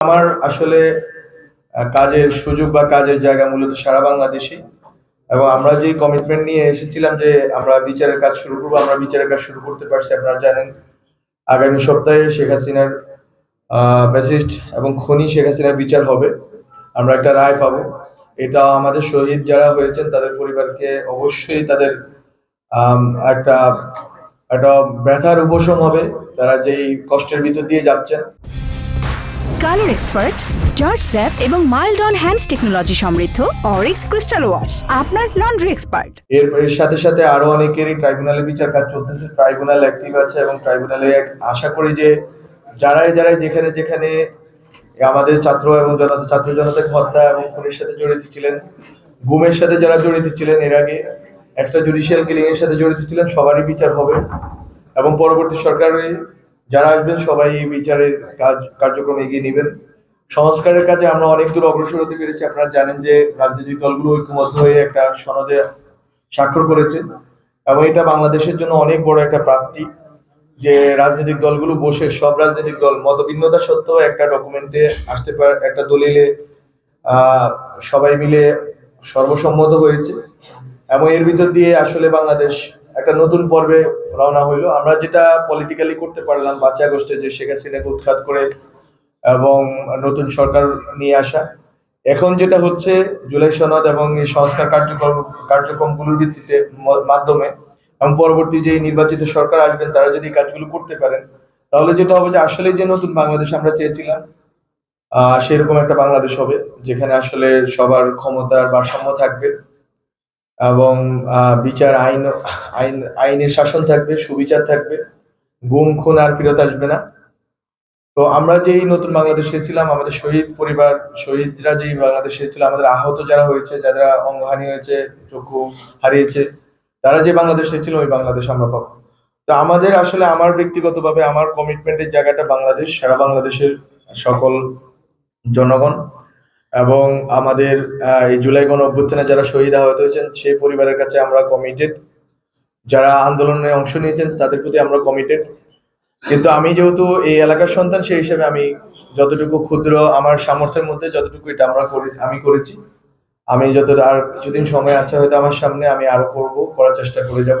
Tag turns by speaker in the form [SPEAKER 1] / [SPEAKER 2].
[SPEAKER 1] আমার আসলে কাজের সুযোগ বা কাজের জায়গা মূলত সারা বাংলাদেশে। এবং আমরা যে কমিটমেন্ট নিয়ে এসেছিলাম যে আমরা বিচারের কাজ শুরু করব, আমরা বিচারের কাজ শুরু করতে পারছি আপনারা জানেন, আগামী সপ্তাহে শেখ হাসিনার ফ্যাসিস্ট এবং খনি শেখ হাসিনার বিচার হবে। আমরা একটা রায় পাবো। এটা আমাদের শহীদ যারা হয়েছেন, তাদের পরিবারকে অবশ্যই তাদের একটা একটা ব্যথার উপশম হবে। তারা যেই কষ্টের ভিতর দিয়ে যাচ্ছেন।
[SPEAKER 2] কালার এক্সপার্ট, জর্জ স্যাপ এবং মাইল্ড অন হ্যান্ডস টেকনোলজি সমৃদ্ধ অরিক্স ক্রিস্টাল ওয়াশ, আপনার লন্ড্রি এক্সপার্ট।
[SPEAKER 1] এর সাথে সাথে আরও অনেকেরই ট্রাইব্যুনালে বিচার কাজ চলতেছে। ট্রাইব্যুনাল অ্যাক্টিভ আছে এবং ট্রাইব্যুনালে আশা করি যে যারাই যারাই যেখানে যেখানে আমাদের ছাত্র এবং জনতা, ছাত্র জনতাকে হত্যা এবং খুনের সাথে জড়িত ছিলেন, গুমের সাথে যারা জড়িত ছিলেন, এর আগে এক্সট্রা জুডিশিয়াল কিলিং এর সাথে জড়িত ছিলেন, সবারই বিচার হবে এবং পরবর্তী সরকারে যারা আসবেন সবাই এই বিচারের কাজ, কার্যক্রম এগিয়ে নেবেন। সংস্কারের কাজে আমরা অনেক দূর অগ্রসর হতে পেরেছি। আপনারা জানেন যে রাজনৈতিক দলগুলো ঐক্যবদ্ধ হয়ে একটা সনদে স্বাক্ষর করেছে এবং এটা বাংলাদেশের জন্য অনেক বড় একটা প্রাপ্তি যে রাজনৈতিক দলগুলো বসে, সব রাজনৈতিক দল মতভিন্নতা সত্ত্বেও একটা ডকুমেন্টে আসতে পারে, একটা দলিলে সবাই মিলে সর্বসম্মত হয়েছে। এবং এর ভিতর দিয়ে আসলে বাংলাদেশ একটা নতুন পর্বে রওনা হইল। আমরা যেটা পলিটিক্যালি করতে পারলাম পাঁচই আগস্টে যে শেখ হাসিনাকে উৎখাত করে এবং নতুন সরকার নিয়ে আসা। এখন যেটা হচ্ছে জুলাই সনদ এবং এই সংস্কার কার্যক্রম, কার্যক্রমগুলোর ভিত্তিতে মাধ্যমে এবং পরবর্তী যে নির্বাচিত সরকার আসবেন, তারা যদি কাজগুলো করতে পারেন, তাহলে যেটা হবে যে আসলে যে নতুন বাংলাদেশ আমরা চেয়েছিলাম সেরকম একটা বাংলাদেশ হবে, যেখানে আসলে সবার ক্ষমতার ভারসাম্য থাকবে। এবং বিচার আইন আইন, আইনের শাসন থাকবে, সুবিচার থাকবে, গুম, খুন আর ফিরত আসবে না। তো আমরা যেই নতুন বাংলাদেশে ছিলাম, আমাদের শহীদ পরিবার, শহীদরা যেই বাংলাদেশে ছিল, আমাদের আহত যারা হয়েছে, যারা অঙ্গহানি হয়েছে, চক্ষু হারিয়েছে, তারা যে বাংলাদেশে ছিল, ওই বাংলাদেশ আমরা পাবো। তো আমাদের আসলে আমার ব্যক্তিগতভাবে, আমার কমিটমেন্টের জায়গাটা বাংলাদেশ, সারা বাংলাদেশের সকল জনগণ। এবং আমাদের এই জুলাই গণ অভ্যুত্থানে যারা শহীদ আহত হয়েছেন, সেই পরিবারের কাছে আমরা কমিটেড যারা আন্দোলনে অংশ নিয়েছেন, তাদের প্রতি আমরা কমিটেড কিন্তু আমি যেহেতু এই এলাকার সন্তান, সেই হিসেবে আমি যতটুকু ক্ষুদ্র আমার সামর্থ্যের মধ্যে যতটুকু এটা আমরা করেছি, আমি করেছি। আমি যত আর কিছুদিন সময় আছে হয়তো আমার সামনে, আমি আরও করব, করার চেষ্টা করে যাব।